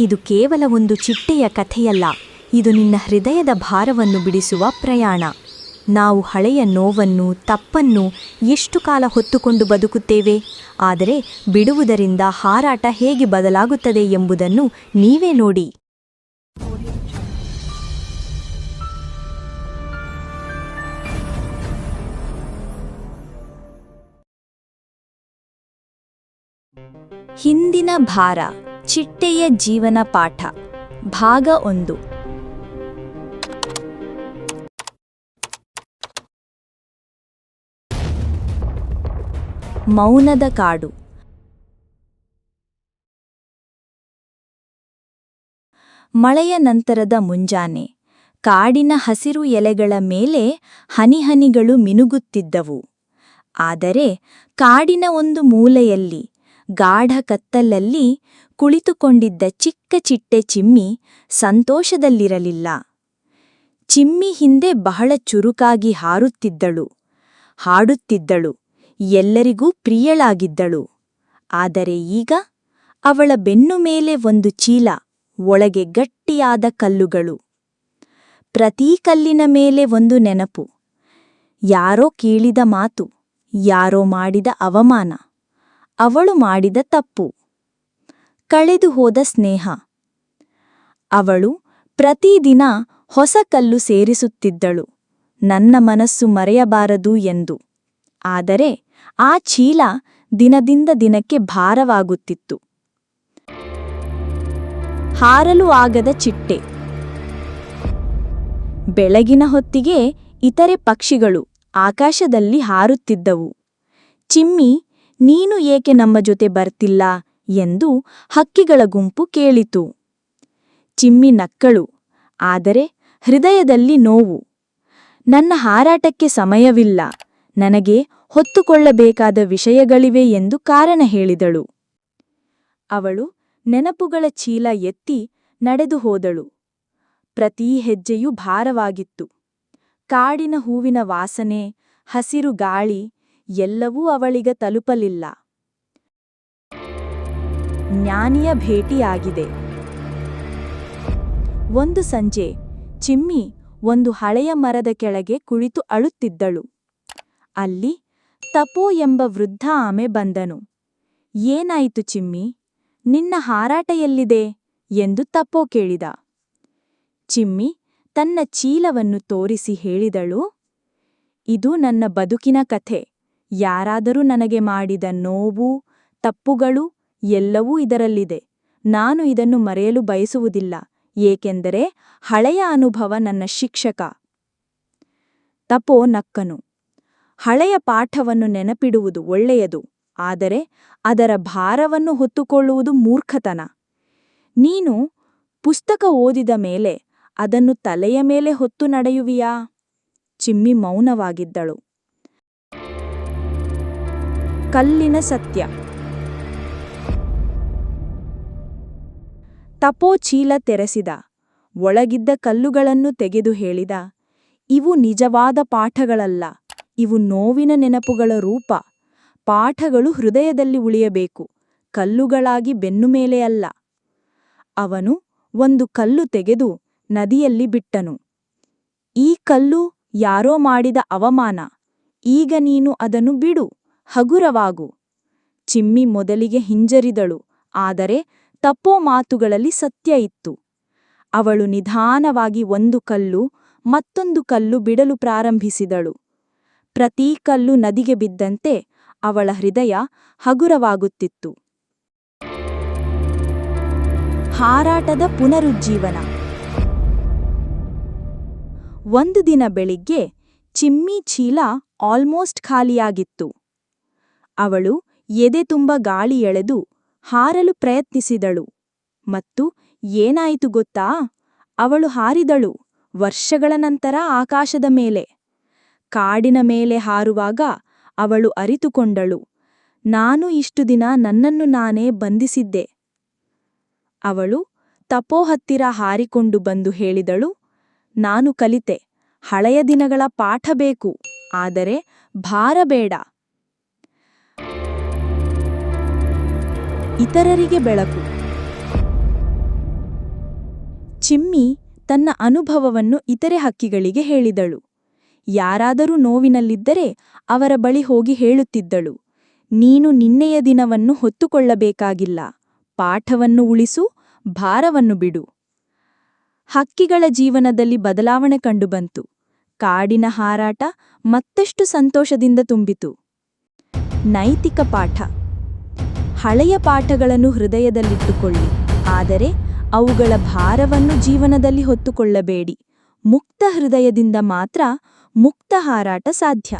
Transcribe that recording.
ಇದು ಕೇವಲ ಒಂದು ಚಿಟ್ಟೆಯ ಕಥೆಯಲ್ಲ. ಇದು ನಿನ್ನ ಹೃದಯದ ಭಾರವನ್ನು ಬಿಡಿಸುವ ಪ್ರಯಾಣ. ನಾವು ಹಳೆಯ ನೋವನ್ನು, ತಪ್ಪನ್ನು ಎಷ್ಟು ಕಾಲ ಹೊತ್ತುಕೊಂಡು ಬದುಕುತ್ತೇವೆ? ಆದರೆ ಬಿಡುವುದರಿಂದ ಹಾರಾಟ ಹೇಗೆ ಬದಲಾಗುತ್ತದೆ ಎಂಬುದನ್ನು ನೀವೇ ನೋಡಿ. ಹಿಂದಿನ ಭಾರ. ಚಿಟ್ಟೆಯ ಜೀವನ ಪಾಠ, ಭಾಗ ಒಂದು. ಮೌನದ ಕಾಡು. ಮಳೆಯ ನಂತರದ ಮುಂಜಾನೆ, ಕಾಡಿನ ಹಸಿರು ಎಲೆಗಳ ಮೇಲೆ ಹನಿಹನಿಗಳು ಮಿನುಗುತ್ತಿದ್ದವು. ಆದರೆ ಕಾಡಿನ ಒಂದು ಮೂಲೆಯಲ್ಲಿ, ಗಾಢ ಕತ್ತಲಲ್ಲಿ ಕುಳಿತುಕೊಂಡಿದ್ದ ಚಿಕ್ಕ ಚಿಟ್ಟೆ ಚಿಮ್ಮಿ ಸಂತೋಷದಲ್ಲಿರಲಿಲ್ಲ. ಚಿಮ್ಮಿ ಹಿಂದೆ ಬಹಳ ಚುರುಕಾಗಿ ಹಾರುತ್ತಿದ್ದಳು, ಹಾಡುತ್ತಿದ್ದಳು, ಎಲ್ಲರಿಗೂ ಪ್ರಿಯಳಾಗಿದ್ದಳು. ಆದರೆ ಈಗ ಅವಳ ಬೆನ್ನು ಮೇಲೆ ಒಂದು ಚೀಲ, ಒಳಗೆ ಗಟ್ಟಿಯಾದ ಕಲ್ಲುಗಳು. ಪ್ರತೀ ಕಲ್ಲಿನ ಮೇಲೆ ಒಂದು ನೆನಪು. ಯಾರೋ ಕೀಳಿದ ಮಾತು, ಯಾರೋ ಮಾಡಿದ ಅವಮಾನ, ಅವಳು ಮಾಡಿದ ತಪ್ಪು. ಕಳೆದು ಹೋದ ಸ್ನೇಹ. ಅವಳು ಪ್ರತಿದಿನ ಹೊಸ ಕಲ್ಲು ಸೇರಿಸುತ್ತಿದ್ದಳು. ನನ್ನ ಮನಸ್ಸು ಮರೆಯಬಾರದು ಎಂದು. ಆದರೆ ಆ ಚೀಲ ದಿನದಿಂದ ದಿನಕ್ಕೆ ಭಾರವಾಗುತ್ತಿತ್ತು. ಹಾರಲು ಆಗದ ಚಿಟ್ಟೆ. ಬೆಳಗಿನ ಹೊತ್ತಿಗೆ ಇತರೆ ಪಕ್ಷಿಗಳು ಆಕಾಶದಲ್ಲಿ ಹಾರುತ್ತಿದ್ದವು. ಚಿಮ್ಮಿ, ನೀನು ಏಕೆ ನಮ್ಮ ಜೊತೆ ಬರ್ತಿಲ್ಲ? ಎಂದು ಹಕ್ಕಿಗಳ ಗುಂಪು ಕೇಳಿತು. ಚಿಮ್ಮಿ ನಕ್ಕಳು, ಆದರೆ ಹೃದಯದಲ್ಲಿ ನೋವು. ನನ್ನ ಹಾರಾಟಕ್ಕೆ ಸಮಯವಿಲ್ಲ, ನನಗೆ ಹೊತ್ತುಕೊಳ್ಳಬೇಕಾದ ವಿಷಯಗಳಿವೆ ಎಂದು ಕಾರಣ ಹೇಳಿದಳು. ಅವಳು ನೆನಪುಗಳ ಚೀಲ ಎತ್ತಿ ನಡೆದು ಹೋದಳು. ಪ್ರತಿ ಹೆಜ್ಜೆಯೂ ಭಾರವಾಗಿತ್ತು. ಕಾಡಿನ ಹೂವಿನ ವಾಸನೆ, ಹಸಿರು ಗಾಳಿ, ಎಲ್ಲವೂ ಅವಳಿಗ ತಲುಪಲಿಲ್ಲ. ಜ್ಞಾನಿಯ ಭೇಟಿಯಾಗಿದೆ. ಒಂದು ಸಂಜೆ ಚಿಮ್ಮಿ ಒಂದು ಹಳೆಯ ಮರದ ಕೆಳಗೆ ಕುಳಿತು ಅಳುತ್ತಿದ್ದಳು. ಅಲ್ಲಿ ತಪೋ ಎಂಬ ವೃದ್ಧ ಆಮೆ ಬಂದನು. ಏನಾಯಿತು ಚಿಮ್ಮಿ? ನಿನ್ನ ಹಾರಾಟ ಎಲ್ಲಿದೆ? ಎಂದು ತಪೋ ಕೇಳಿದ. ಚಿಮ್ಮಿ ತನ್ನ ಚೀಲವನ್ನು ತೋರಿಸಿ ಹೇಳಿದಳು, ಇದು ನನ್ನ ಬದುಕಿನ ಕಥೆ. ಯಾರಾದರೂ ನನಗೆ ಮಾಡಿದ ನೋವು, ತಪ್ಪುಗಳು ಎಲ್ಲವೂ ಇದರಲ್ಲಿದೆ. ನಾನು ಇದನ್ನು ಮರೆಯಲು ಬಯಸುವುದಿಲ್ಲ, ಏಕೆಂದರೆ ಹಳೆಯ ಅನುಭವ ನನ್ನ ಶಿಕ್ಷಕ. ತಪೋ ನಕ್ಕನು. ಹಳೆಯ ಪಾಠವನ್ನು ನೆನಪಿಡುವುದು ಒಳ್ಳೆಯದು, ಆದರೆ ಅದರ ಭಾರವನ್ನು ಹೊತ್ತುಕೊಳ್ಳುವುದು ಮೂರ್ಖತನ. ನೀನು ಪುಸ್ತಕ ಓದಿದ ಮೇಲೆ ಅದನ್ನು ತಲೆಯ ಮೇಲೆ ಹೊತ್ತು ನಡೆಯುವಿಯಾ? ಚಿಮ್ಮಿ ಮೌನವಾಗಿದ್ದಳು. ಕಲ್ಲಿನ ಸತ್ಯ. ತಪೋ ಚೀಲ ತೆರೆಸಿದ, ಒಳಗಿದ್ದ ಕಲ್ಲುಗಳನ್ನು ತೆಗೆದು ಹೇಳಿದ, ಇವು ನಿಜವಾದ ಪಾಠಗಳಲ್ಲ, ಇವು ನೋವಿನ ನೆನಪುಗಳ ರೂಪ, ಪಾಠಗಳು ಹೃದಯದಲ್ಲಿ ಉಳಿಯಬೇಕು, ಕಲ್ಲುಗಳಾಗಿ ಬೆನ್ನು ಮೇಲೆ ಅಲ್ಲ. ಅವನು ಒಂದು ಕಲ್ಲು ತೆಗೆದು ನದಿಯಲ್ಲಿ ಬಿಟ್ಟನು. ಈ ಕಲ್ಲು ಯಾರೋ ಮಾಡಿದ ಅವಮಾನ, ಈಗ ನೀನು ಅದನ್ನು ಬಿಡು, ಹಗುರವಾಗು. ಚಿಮ್ಮಿ ಮೊದಲಿಗೆ ಹಿಂಜರಿದಳು, ಆದರೆ ತಪ್ಪೋ ಮಾತುಗಳಲ್ಲಿ ಸತ್ಯ ಇತ್ತು. ಅವಳು ನಿಧಾನವಾಗಿ ಒಂದು ಕಲ್ಲು, ಮತ್ತೊಂದು ಕಲ್ಲು ಬಿಡಲು ಪ್ರಾರಂಭಿಸಿದಳು. ಪ್ರತಿ ಕಲ್ಲು ನದಿಗೆ ಬಿದ್ದಂತೆ ಅವಳ ಹೃದಯ ಹಗುರವಾಗುತ್ತಿತ್ತು. ಹಾರಾಟದ ಪುನರುಜ್ಜೀವನ. ಒಂದು ದಿನ ಬೆಳಿಗ್ಗೆ ಚಿಮ್ಮಿ ಚೀಲ ಆಲ್ಮೋಸ್ಟ್ ಖಾಲಿಯಾಗಿತ್ತು. ಅವಳು ಎದೆ ತುಂಬ ಗಾಳಿ ಎಳೆದು ಹಾರಲು ಪ್ರಯತ್ನಿಸಿದಳು. ಮತ್ತು ಏನಾಯಿತು ಗೊತ್ತಾ? ಅವಳು ಹಾರಿದಳು ವರ್ಷಗಳ ನಂತರ ಆಕಾಶದ ಮೇಲೆ. ಕಾಡಿನ ಮೇಲೆ ಹಾರುವಾಗ ಅವಳು ಅರಿತುಕೊಂಡಳು. ನಾನು ಇಷ್ಟು ದಿನ ನನ್ನನ್ನು ನಾನೇ ಬಂಧಿಸಿದ್ದೆ. ಅವಳು, ತಪೋ ಹತ್ತಿರ ಹಾರಿಕೊಂಡು ಬಂದು ಹೇಳಿದಳು, ನಾನು ಕಲಿತೆ, ಹಳೆಯ ದಿನಗಳ ಪಾಠ ಬೇಕು, ಆದರೆ ಭಾರ ಬೇಡ. ಇತರರಿಗೆ ಬೆಳಕು. ಚಿಮ್ಮಿ ತನ್ನ ಅನುಭವವನ್ನು ಇತರೆ ಹಕ್ಕಿಗಳಿಗೆ ಹೇಳಿದಳು. ಯಾರಾದರೂ ನೋವಿನಲ್ಲಿದ್ದರೆ ಅವರ ಬಳಿ ಹೋಗಿ ಹೇಳುತ್ತಿದ್ದಳು. ನೀನು ನಿನ್ನೆಯ ದಿನವನ್ನು ಹೊತ್ತುಕೊಳ್ಳಬೇಕಾಗಿಲ್ಲ. ಪಾಠವನ್ನು ಉಳಿಸು, ಭಾರವನ್ನು ಬಿಡು. ಹಕ್ಕಿಗಳ ಜೀವನದಲ್ಲಿ ಬದಲಾವಣೆ ಕಂಡುಬಂತು. ಕಾಡಿನ ಹಾರಾಟ ಮತ್ತಷ್ಟು ಸಂತೋಷದಿಂದ ತುಂಬಿತು. ನೈತಿಕ ಪಾಠ. ಹಳೆಯ ಪಾಠಗಳನ್ನು ಹೃದಯದಲ್ಲಿಟ್ಟುಕೊಳ್ಳಿ. ಆದರೆ ಅವುಗಳ ಭಾರವನ್ನು ಜೀವನದಲ್ಲಿ ಹೊತ್ತುಕೊಳ್ಳಬೇಡಿ. ಮುಕ್ತ ಹೃದಯದಿಂದ ಮಾತ್ರ ಮುಕ್ತ ಹಾರಾಟ ಸಾಧ್ಯ.